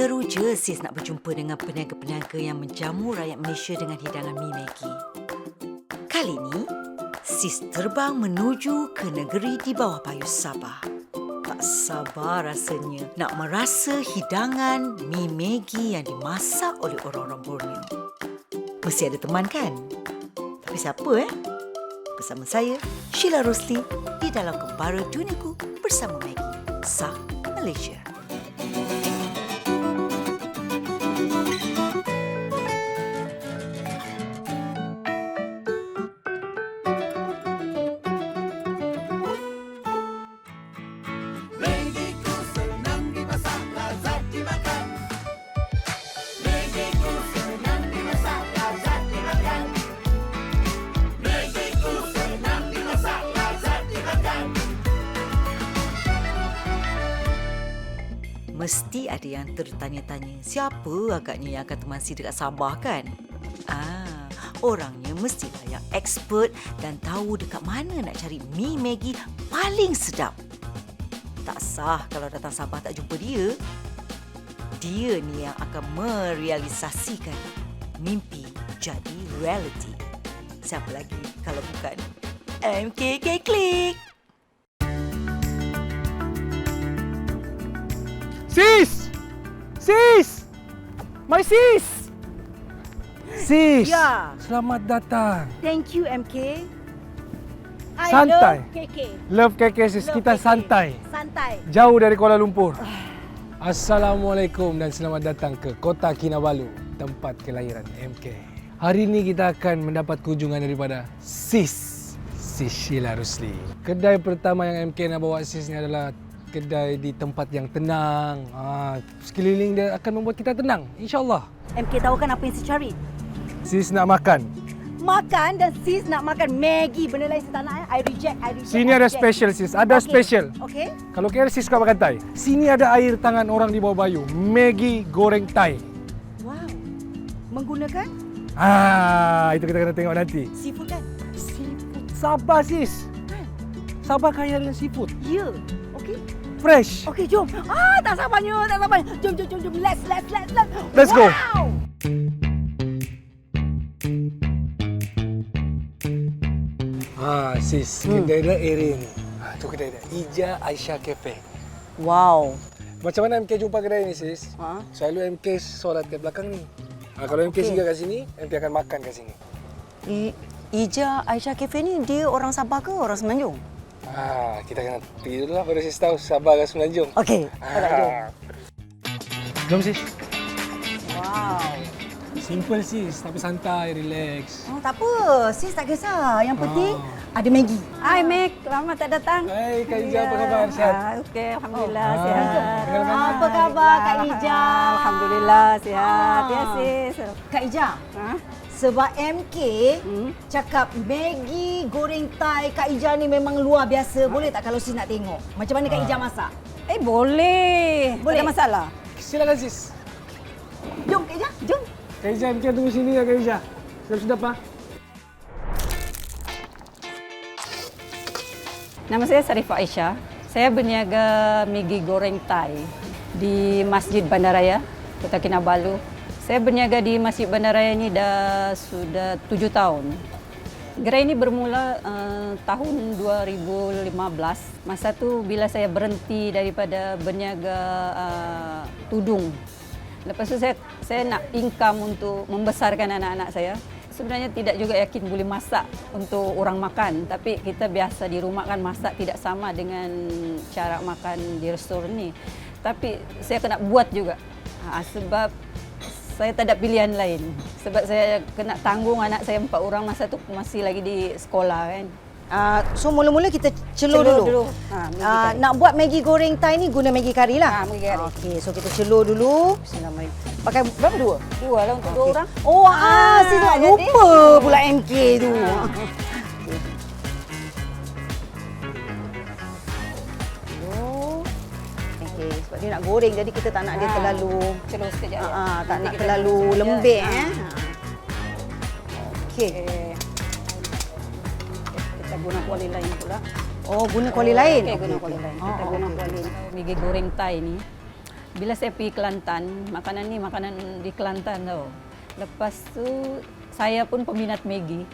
Teruja sis nak berjumpa dengan peniaga-peniaga yang menjamu rakyat Malaysia dengan hidangan mi Maggi. Kali ini, sis terbang menuju ke negeri di bawah payu Sabah. Tak sabar rasanya nak merasa hidangan mi Maggi yang dimasak oleh orang-orang Borneo. Mesti ada teman kan? Tapi siapa eh? Bersama saya, Sheila Rosli di dalam Kembara Duniaku bersama Maggi. Sah Malaysia. Ada yang tertanya-tanya, siapa agaknya yang akan temasi dekat Sabah kan? Ah, orangnya mestilah yang expert dan tahu dekat mana nak cari mi Maggi paling sedap. Tak sah kalau datang Sabah tak jumpa dia. Dia ni yang akan merealisasikan mimpi jadi reality. Siapa lagi kalau bukan MKK Click? Sis! Sis! My sis! Sis! Ya. Selamat datang. Thank you MK. I Santai. love KK. Love KK sis, Love kita KK. santai. Santai. Jauh dari Kuala Lumpur. Assalamualaikum dan selamat datang ke Kota Kinabalu, tempat kelahiran MK. Hari ini kita akan mendapat kunjungan daripada Sis. Sis Sheila Rusli. Kedai pertama yang MK nak bawa Sis ni adalah kedai di tempat yang tenang. Ah, sekeliling dia akan membuat kita tenang, insyaAllah. MK tahu kan apa yang saya cari? Sis nak makan. Makan dan sis nak makan Maggi. Benda lain saya tak nak. eh. I reject. I reject. Sini I ada reject. special sis, ada Okay. special. Okay. Kalau kira sis suka makan Thai, sini ada air tangan orang di bawah bayu. Maggi goreng Thai. Wow. Menggunakan Ah, itu kita kena tengok nanti. seafood kan? Seafood Sabah sis. Sabah kaya dengan seafood. Ya. Okay. Fresh. Okay, jom. Ah, tak sabarnya, tak sabarnya. Jom, jom, jom, jom. Let's, let's, let's, let's. Let's go. Ah, sis, kedai dia area ni. Ah, tu kedai dia. Ija Aisyah Cafe. Wow. Macam mana MK jumpa kedai ni sis? Ha? Selalu MK solat kat belakang ni. Ah, kalau MK Okey. singgah kat sini, MK akan makan kat sini. I, Ija Aisyah Cafe ni dia orang Sabah ke orang Semenanjung? Ah, kita kena pergi dulu lah baru sis tahu Sabah ke Semenanjung. Okey. Ah. Jom sis. Wow. Simple sis, tapi santai, relax. Oh, tak apa. Sis tak kisah. Yang penting ada Maggi. Hai Mek, lama tak datang. Hai Kak Ija, apa khabar? Sihat? Ah, Okey, alhamdulillah Oh. sihat. Kenalkan Ah, apa khabar Kak Ija? Alhamdulillah sihat. Ah. Ya sis. Kak Ija, Ha? Sebab MK Hmm. cakap Maggi goreng Thai Kak Ija ni memang luar biasa. Boleh tak kalau sis nak tengok? Macam mana Kak Ija masak? Eh boleh. Boleh? Tak ada masalah. Silakan sis. Jom Kak Ija, jom. Kak Ija, MK tunggu sini ya Kak Ija. Sedap-sedap ah. Nama saya Sarifah Aisyah. Saya berniaga Migi Goreng Thai di Masjid Bandaraya, Kota Kinabalu. Saya berniaga di Masjid Bandaraya ini dah sudah tujuh tahun. Gerai ini bermula uh, tahun 2015. Masa tu bila saya berhenti daripada berniaga uh, tudung. Lepas tu saya saya nak income untuk membesarkan anak-anak saya. Sebenarnya tidak juga yakin boleh masak untuk orang makan, tapi kita biasa di rumah kan masak tidak sama dengan cara makan di restoran ni. Tapi saya kena buat juga. Ha, sebab saya tak ada pilihan lain. Sebab saya kena tanggung anak saya empat orang masa tu masih lagi di sekolah kan. Uh, so mula-mula kita celur, Celur dulu. dulu. Ha, curry. nak buat Maggi goreng Thai ni guna Maggi curry lah. Ha, Maggi curry. Okey, so kita celur dulu. Bismillahirrahmanirrahim. Pakai berapa dua? Dua lah untuk dua orang. Oh, ah, Ah, nak jadi- lupa pula MK tu. Oh. Sebab dia nak goreng jadi kita tak nak dia Ah. terlalu Celur sekejap. ah, ya. tak Nanti nak terlalu lembek Ha. eh. Okey. Kita guna kuali lain pula. Oh, guna kuali lain. Okey, guna kuali lain. Kita Oh, guna okey. kuali Migi goreng Thai ni. bila saya pergi Kelantan, makanan ni makanan di Kelantan tau. Lepas tu saya pun peminat Maggi.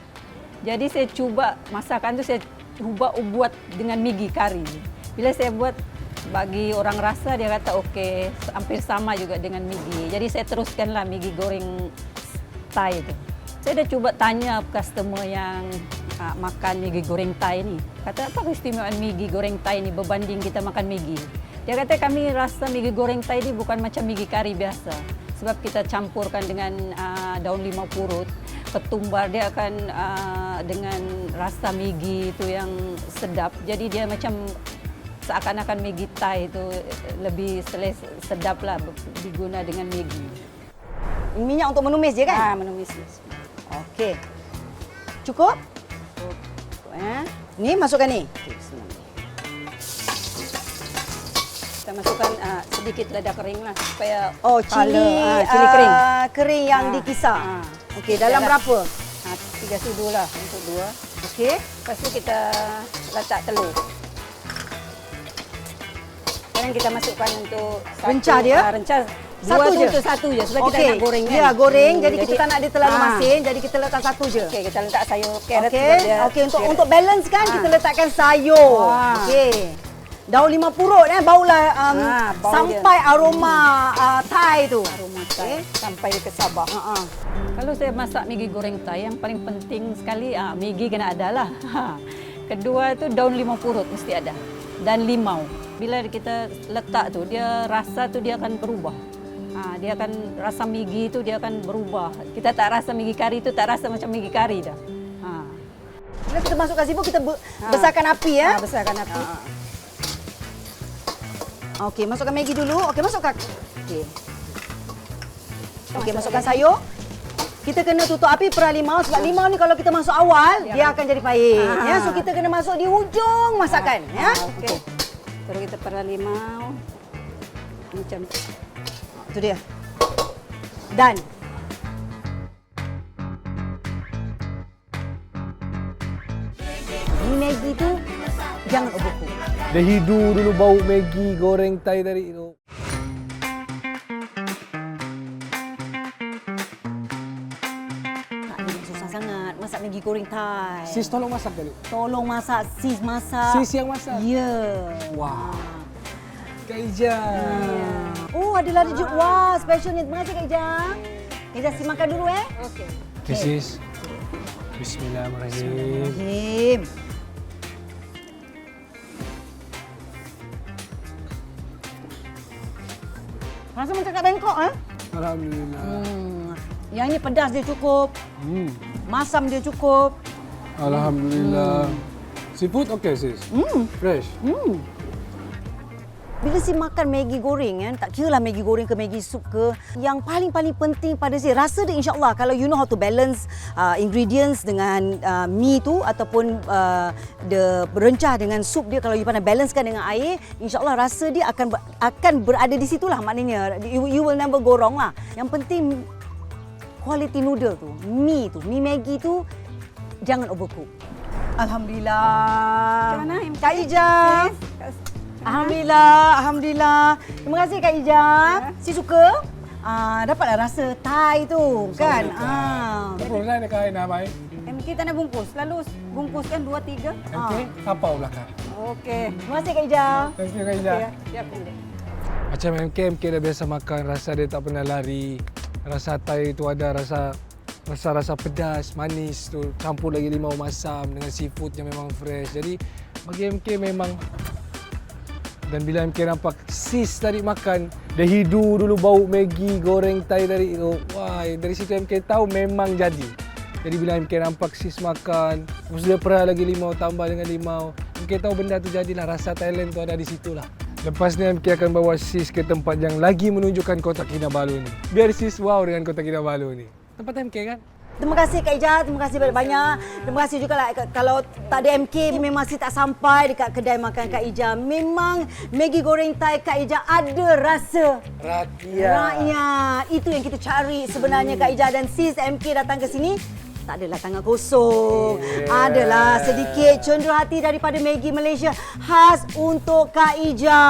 Jadi saya cuba masakan tu saya cuba buat dengan Maggi kari. Bila saya buat bagi orang rasa dia kata okey, hampir sama juga dengan Maggi. Jadi saya teruskanlah Maggi goreng Thai tu. Saya dah cuba tanya customer yang uh, makan Maggi goreng Thai ni. Kata apa keistimewaan Maggi goreng Thai ni berbanding kita makan Maggi? Dia kata kami rasa Maggi goreng Thai ni bukan macam Maggi kari biasa. Sebab kita campurkan dengan uh, daun limau purut, ketumbar dia akan uh, dengan rasa Maggi itu yang sedap. Jadi dia macam seakan-akan Maggi Thai itu lebih seles, sedap lah diguna dengan Maggi. Minyak untuk menumis je kan? Ah, menumis. Okey. Cukup? Eh? Ni masukkan ni. Kita masukkan uh, sedikit lada kering lah supaya Oh, cili, ah, cili kering. ah, kering yang Ah, dikisar. ah. Okey, dalam Dalam- berapa? Ah, tiga sudu lah untuk dua. Okey. Lepas tu kita letak telur. Sekarang kita masukkan untuk satu, Rencah dia? ah, rencah. Satu dua je? untuk satu je sebab kita Okey. nak goreng kan. Ya, goreng. Hmm, jadi, kita tak nak dia terlalu ah. masin. Jadi kita letak satu je. Okey, kita letak sayur carrot Okey. sebab dia Okey, untuk carrot. untuk balance kan Ah. kita letakkan sayur. Wah. Okey. Daun lima purut eh baulah um, Ah, bau sampai aroma uh, Thai tu. aroma Thai sampai ke Sabah. Ha ah. Kalau saya masak Maggi goreng Thai, yang paling penting sekali ah, Maggi kena ada lah. Ha. Kedua tu daun limau purut mesti ada dan limau. Bila kita letak tu, dia rasa tu dia akan berubah. Ha, dia akan rasa Maggi tu dia akan berubah. Kita tak rasa Maggi kari tu tak rasa macam Maggi kari dah. Ha. Bila kita masukkan sibuk kita be- Ha. besarkan api ya. Ha, besarkan api. Okey, masukkan Maggi dulu. Okey, masukkan. Okey. Okey, masukkan sayur. Kita kena tutup api perah limau sebab limau ni kalau kita masuk awal Dia dia akan jadi pahit. Ah. Ya, so kita kena masuk di hujung masakan, ya. Ha, Okey. Terus kita perah limau. Macam Itu dia. Dan Ni Maggi tu jangan overcook. Dah hidu dulu bau Maggi goreng Thai tadi tu. Maggi goreng Thai. Sis tolong masak dulu. Tolong masak, sis masak. Sis yang masak. Ya. Wah. Kak Ija. Oh, ada lada juk. Wah, specialnya. Terima kasih Kak Ija. Kak Ija, si makan dulu eh. Okey. This is Bismillahirrahmanirrahim. Him. Rasa macam kat Bangkok eh? Alhamdulillah. Hmm. Yang ini pedas dia cukup. Hmm. Masam dia cukup. Alhamdulillah. Seafood okey sis. Hmm. Fresh. Hmm. Bila si makan Maggi goreng kan, tak kira lah Maggi goreng ke Maggi sup ke, yang paling-paling penting pada si rasa dia insyaAllah kalau you know how to balance uh, ingredients dengan uh, mie tu ataupun uh, the berencah dengan sup dia kalau you pandai balancekan dengan air, insyaAllah rasa dia akan akan berada di situlah maknanya. You, you will never go wrong lah. Yang penting quality noodle tu, mie tu, mie Maggi tu jangan overcook. Alhamdulillah. Macam mana? Kak Ija. Alhamdulillah, alhamdulillah. Terima kasih Kak Ija. Si suka? Ah, dapatlah rasa Thai tu, kan? Ah. Tak perlu nak kain nak baik. Em, kita nak bungkus. Lalu bungkuskan dua tiga. Okey, kapau belakang. Okey. Terima kasih Kak Ija. Thank you Kak Ija. Ya, siapkan dia. Macam MK, MK dah biasa makan, rasa dia tak pernah lari. Rasa Thai tu ada rasa rasa-rasa pedas, manis tu. Campur lagi limau masam dengan seafood yang memang fresh. Jadi bagi MK memang dan bila MK nampak sis tadi makan, dia hidu dulu bau Maggi goreng Thai tadi tu. Wah, dari situ MK tahu memang jadi. Jadi bila MK nampak sis makan, terus dia perah lagi limau, tambah dengan limau. MK tahu benda tu jadilah, rasa Thailand tu ada di situ lah. Lepas ni MK akan bawa sis ke tempat yang lagi menunjukkan kota Kinabalu ni. Biar sis wow dengan kota Kinabalu ni. Tempat MK kan? Terima kasih Kak Ija, terima kasih banyak-banyak. Terima kasih juga lah kalau tak ada MK memang masih tak sampai dekat kedai makan Kak Ija. Memang Maggi goreng Thai Kak Ija ada rasa Rakyat. rakyat. Itu yang kita cari sebenarnya Kak Ija dan sis MK datang ke sini Tak adalah tangan kosong. Yeah. Adalah sedikit cenderung hati daripada Maggi Malaysia khas untuk Kak Ija.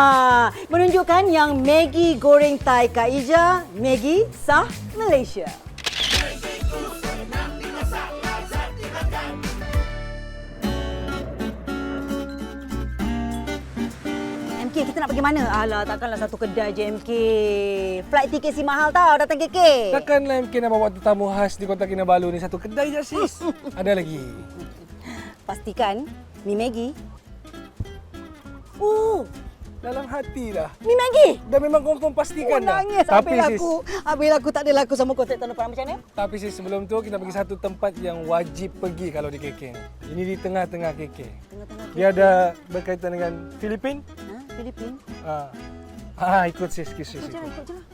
Menunjukkan yang Maggi goreng Thai Kak Ija, Maggi sah Malaysia. Kita nak pergi mana? Alah, takkanlah satu kedai je MK. Flight tiket si mahal tau datang KK. Takkanlah MK nak bawa tetamu khas di Kota Kinabalu ni satu kedai je sis. Ada lagi. Pastikan mi Maggi. Oh, Dalam hati lah. mi Maggi. Dah memang confirm pastikan Oh, dah. nangis Tapi habis sis, aku. Habis aku tak ada laku sama konsep tahun depan macam mana? tapi sis sebelum tu kita pergi satu tempat yang wajib pergi kalau di KK. Ini di tengah-tengah KK. Tengah-tengah Dia ada berkaitan dengan Filipin. Filipin. Ah, ah ikut sis, ikut sis. Ikut je lah, Ikut. ikut je lah.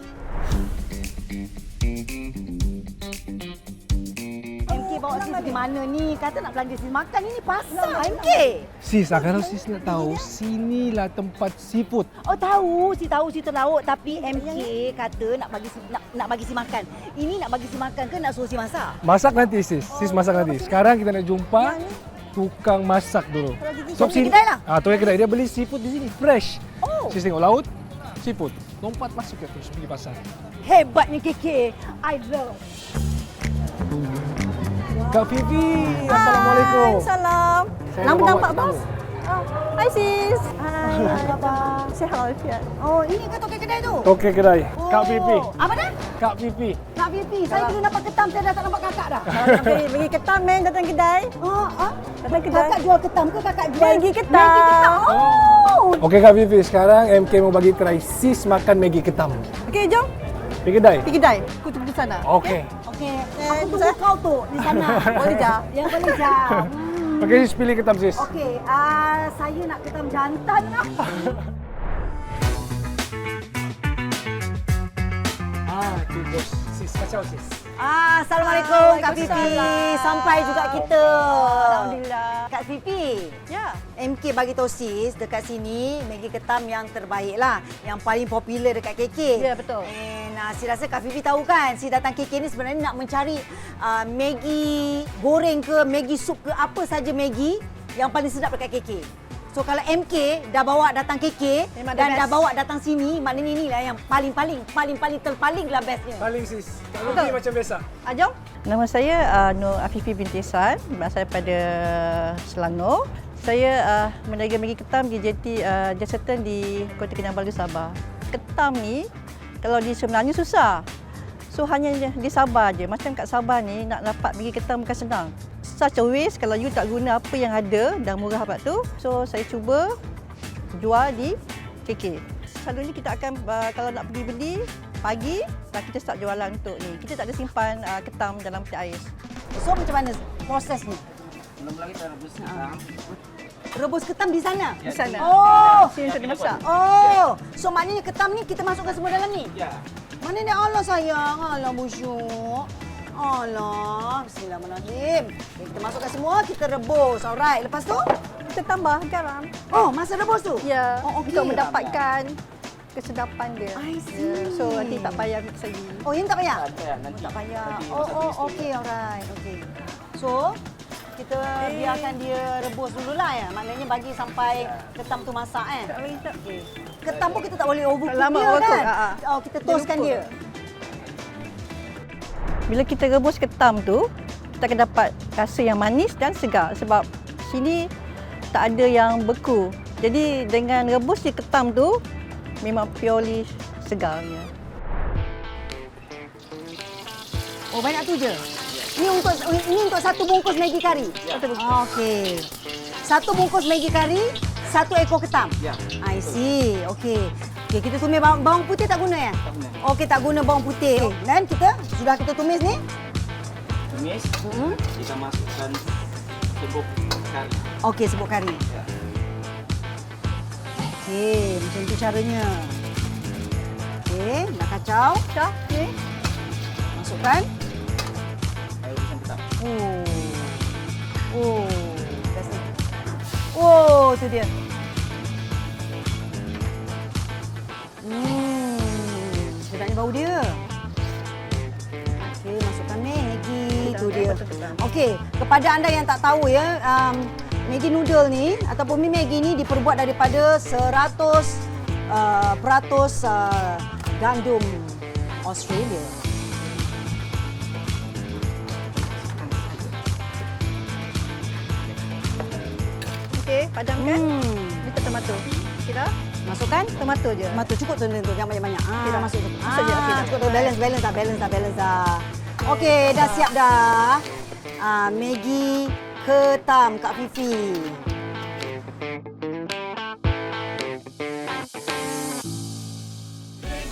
MK bawa sis pergi mana ni? Kata nak belanja sis makan. Ini pasar MK. Sis, kalau sis nak tahu, sinilah tempat seafood. Oh tahu, si tahu si terlaut tapi MK kata nak bagi si, nak, nak bagi si makan. Ini nak bagi si makan ke nak suruh si masak? Masak nanti sis, sis masak nanti. Sekarang kita nak jumpa tukang masak dulu. Tom kedai lah. Ah, tukang kedai dia beli seafood di sini fresh. Oh. Sis tengok laut, seafood. Lompat masuk ke terus pergi pasar. Hebatnya KK. I love. Kak Fifi, Assalamualaikum. Salam. Saya Lama nampak bos. Oh. Hai sis. Hai, apa? Sihat walafiat. Oh, ini ke tokek kedai tu? Okey kedai. Oh. Kak Fifi. Apa dah? Kak Fifi. Kak Fifi, saya kena nampak ketam, saya dah tak nampak kakak dah. Nak pergi, pergi ketam men datang kedai. Oh, ah? Datang kedai. Kakak jual ketam ke kakak jual? Maggi ketam. Maggi ketam. Oh. Okey Kak Fifi, sekarang MK mau bagi try sis makan Maggi ketam. Okey jom. Pergi kedai. Pergi kedai. Aku tunggu sana. Okey. Okey, Eh, aku tunggu saya- kau tu di sana. Boleh jap. Yang boleh jam. Hmm. Okey sis pilih ketam sis. Okey, ah saya nak ketam jantan lah. Ah, tu bos. Sis kacau sis. Ah, Assalamualaikum Kak Fifi. Waalaikumsalam. Sampai juga kita. Alhamdulillah. Kak Fifi, Ya. MK bagi tahu sis dekat sini Maggi ketam yang terbaik lah. Yang paling popular dekat KK. Ya, betul. And uh, si rasa Kak Fifi tahu kan, si datang KK ni sebenarnya nak mencari uh, Maggi goreng ke, Maggi sup ke, apa saja Maggi yang paling sedap dekat KK. So kalau MK dah bawa datang KK Memang dan dah bawa datang sini, maknanya inilah yang paling-paling, paling-paling terpaling lah bestnya. Paling sis. Tak rugi macam biasa. Jom. Nama saya uh, Nur Afifi binti Ihsan, berasal daripada Selangor. Saya uh, meniaga Maggi Ketam di JT uh, Jasetan di Kota Kinabalu, Sabah. Ketam ni kalau di sebenarnya susah. So hanya di Sabah je. Macam kat Sabah ni nak dapat Maggi Ketam bukan senang. Such a waste kalau you tak guna apa yang ada dan murah apa tu. So saya cuba jual di KK. Selalunya kita akan uh, kalau nak pergi beli pagi dah kita start jualan untuk ni. Kita tak ada simpan uh, ketam dalam peti ais. So macam mana prosesnya? Mula-mula kita rebus ketam. Rebus ketam di sana? Di sana. Oh, Sini untuk dimasak. Oh, so maknanya ketam ni kita masukkan semua dalam ni? Ya. Mana ni Allah sayang? Allah busuk. Allah. Bismillahirrahmanirrahim. Okay, kita masukkan semua, kita rebus. Alright. Lepas tu? Kita tambah garam. Oh, masa rebus tu? Ya, Oh, okey. untuk mendapatkan kesedapan dia. I see. Ya, so nanti tak payah mix lagi. Oh, yang tak payah? Tak payah nanti. Tak payah. nanti Oh, masak oh, okey. Alright. Okey. So, kita biarkan dia rebus dululah ya. Maknanya bagi sampai ketam tu masak eh. Okey. Ketam pun kita tak boleh overcook Lama dia overcook, kan? ha, ha. Oh, kita toastkan dia. Bila kita rebus ketam tu, kita akan dapat rasa yang manis dan segar sebab sini tak ada yang beku. Jadi dengan rebus di ketam tu memang purely segarnya. Oh, banyak tu je. Ini untuk ini untuk satu bungkus Maggi kari. Ya. Oh, Okey. Satu bungkus Maggi kari, satu ekor ketam. Ya. I see. Okey. Okey, kita tumis bawang, bawang putih tak guna ya? Tak guna. Okey, tak guna bawang putih. Dan kita sudah kita tumis ni. Tumis. Hmm. Kita masukkan serbuk kari. Okey, sebut kari. Ya. Okey, macam tu caranya. Okey, nak kacau. Dah, ni. Masukkan. Oh. Oh. Oh, tu dia. Hmm, sedapnya bau dia. Okey, masukkan Maggi. Tu dia. dia. Okey, kepada anda yang tak tahu ya, um, Maggi noodle ni ataupun mi Maggi ni diperbuat daripada 100 uh, peratus uh, gandum Australia. Okey, padamkan. Hmm. Kita tomato. Kira Masukkan tomato je. Tomato cukup tu tu jangan banyak-banyak. Ah, Okey dah. masuk tu. Masuk je, okey dah. cukup tu balance balance dah balance dah balance dah. Okey, dah siap dah. Ah, Maggi ketam Kak Fifi.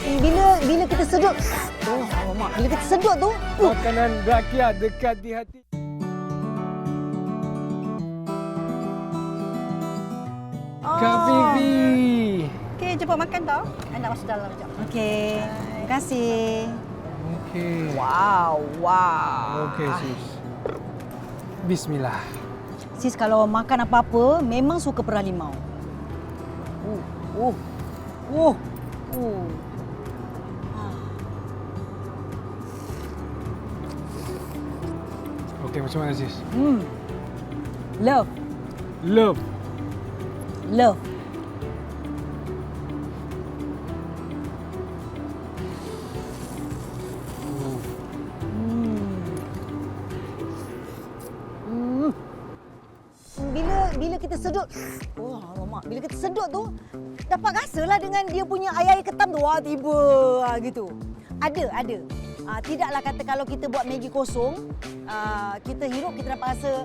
Eh, Bila bila kita sedut Oh, alamak. Bila kita sedut tu, uh, Makanan rakyat dekat di hati. Kak Fifi. Okey, jumpa makan tau. Anda masuk dalam jap. Okey. Terima kasih. Okey. Wow, wow. Okey, sis. Bismillah. Sis kalau makan apa-apa memang suka perah limau. Uh, uh, uh, uh. Okey, macam mana sis? Hmm. Love, Love. Love. Hmm. Bila kita sedut, oh alamak, bila kita sedut tu dapat rasalah dengan dia punya air-air ketam tu, wah tiba ah, gitu. Ada, ada. Ah, tidaklah kata kalau kita buat Maggi kosong, ah, kita hirup kita dapat rasa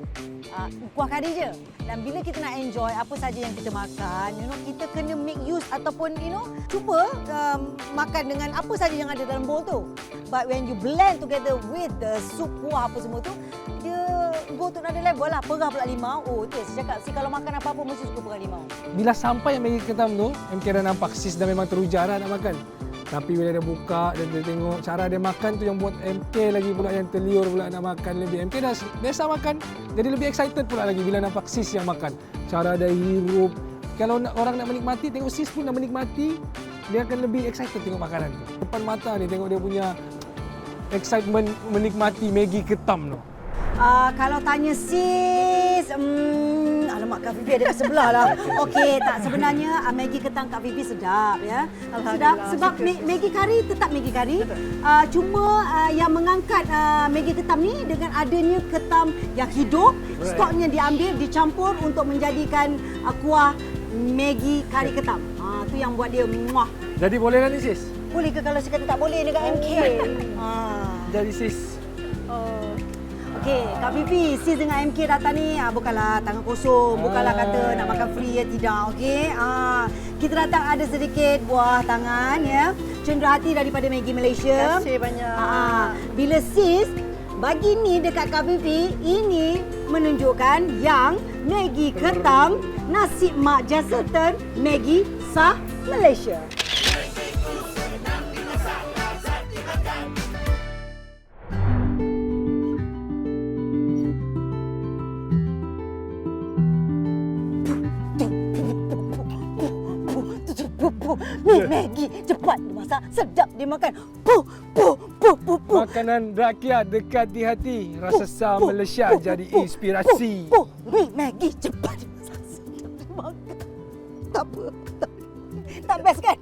ah, kuah kari je. Dan bila kita nak enjoy apa saja yang kita makan, you know, kita kena make use ataupun you know, cuba um, makan dengan apa saja yang ada dalam bowl tu. But when you blend together with the soup kuah apa semua tu, dia go to another level lah. Perah pula limau. Oh, tu saya cakap. Si kalau makan apa-apa mesti suka perah limau. Bila sampai yang Maggi ketam tu, MK dah nampak sis dah memang teruja dah nak makan. Tapi bila dia buka dan dia tengok cara dia makan tu yang buat MK lagi pula yang terliur pula nak makan lebih. MK dah biasa makan, jadi lebih excited pula lagi bila nampak sis yang makan. Cara dia hirup. Kalau nak, orang nak menikmati, tengok sis pun nak menikmati, dia akan lebih excited tengok makanan tu. Depan mata ni tengok dia punya excitement menikmati Maggi ketam tu. Uh, kalau tanya sis, hmm, alamak Kak Vivi ada kat sebelah lah. Okey, tak sebenarnya uh, Maggi ketam Kak Vivi sedap ya. Sedap sebab Ma- Maggi kari tetap Maggi kari. Uh, cuma uh, yang mengangkat uh, Maggi ketam ni dengan adanya ketam yang hidup, stoknya diambil dicampur untuk menjadikan uh, kuah Maggi kari ketam. Ah uh, tu yang buat dia muah. Jadi boleh lah ni sis? Boleh ke kalau saya kata tak boleh dekat MK? Ah. Jadi sis. Oh. Okey, Kak Fifi, sis dengan MK datang ni ah, bukanlah tangan kosong, bukanlah kata nak makan free ya tidak, okey? Ah, kita datang ada sedikit buah tangan ya. Cenderah hati daripada Maggi Malaysia. Terima kasih banyak. Ah, bila sis bagi ni dekat Kak Fifi, ini menunjukkan yang Maggi ketam, nasi mak Jaseton, Maggi sah Malaysia. Maggi cepat dimasak, sedap dimakan. Puh, puh, puh, puh, puh. Makanan rakyat dekat di hati. Rasa sah Puh, Malaysia puh, jadi puh, inspirasi. Puh, puh. Mi Maggi cepat dimasak, sedap dimakan. Tak apa, tak, tak best kan?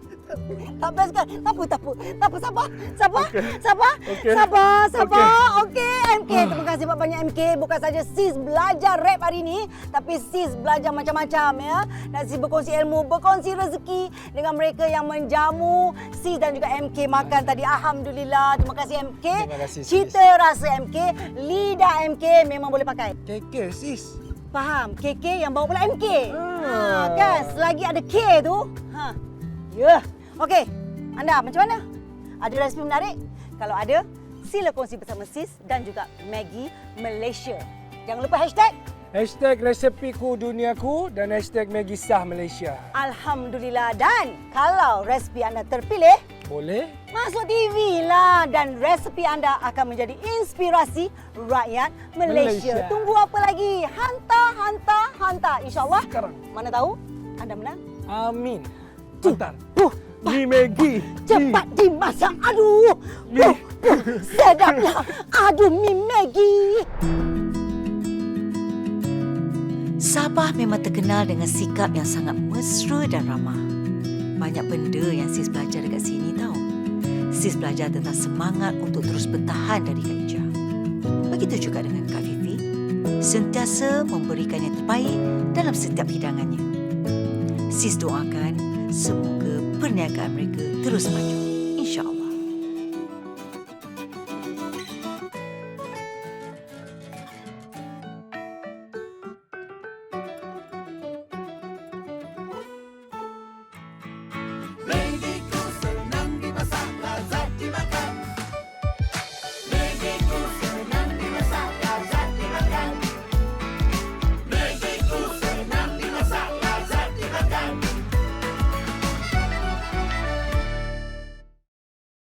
Tak best kan? Tak apa, tak apa. Tak apa, sabar. Sabar. Sabar. Okey. Sabar, sabar. Okey, MK. Terima kasih banyak MK. Bukan saja sis belajar rap hari ini, tapi sis belajar macam-macam ya. Dan sis berkongsi ilmu, berkongsi rezeki dengan mereka yang menjamu sis dan juga MK makan tadi. Alhamdulillah. Terima kasih MK. Terima kasih, sis. Cita rasa MK, lidah MK memang boleh pakai. Keke sis. Faham? KK yang bawa pula MK. Ha, kan? Selagi ada K tu. Ha. Ya. Okey. Anda macam mana? Ada resipi menarik? Kalau ada, sila kongsi bersama Sis dan juga Maggie Malaysia. Jangan lupa hashtag Hashtag resepiku duniaku dan hashtag Maggi Sah Malaysia. Alhamdulillah. Dan kalau resipi anda terpilih, Boleh? masuk TV lah. Dan resipi anda akan menjadi inspirasi rakyat Malaysia. Malaysia. Tunggu apa lagi? Hantar, hantar, hantar. InsyaAllah. Sekarang. Mana tahu? Anda menang. Amin. Hantar. Puh, Ni Maggi. cepat dimasak. Aduh. Ni. Puh, Sedaplah. Aduh, Mi Maggie. Sabah memang terkenal dengan sikap yang sangat mesra dan ramah. Banyak benda yang sis belajar dekat sini tau. Sis belajar tentang semangat untuk terus bertahan dari Kak Ija. Begitu juga dengan Kak Fifi. Sentiasa memberikan yang terbaik dalam setiap hidangannya. Sis doakan semoga perniagaan mereka terus maju. InsyaAllah.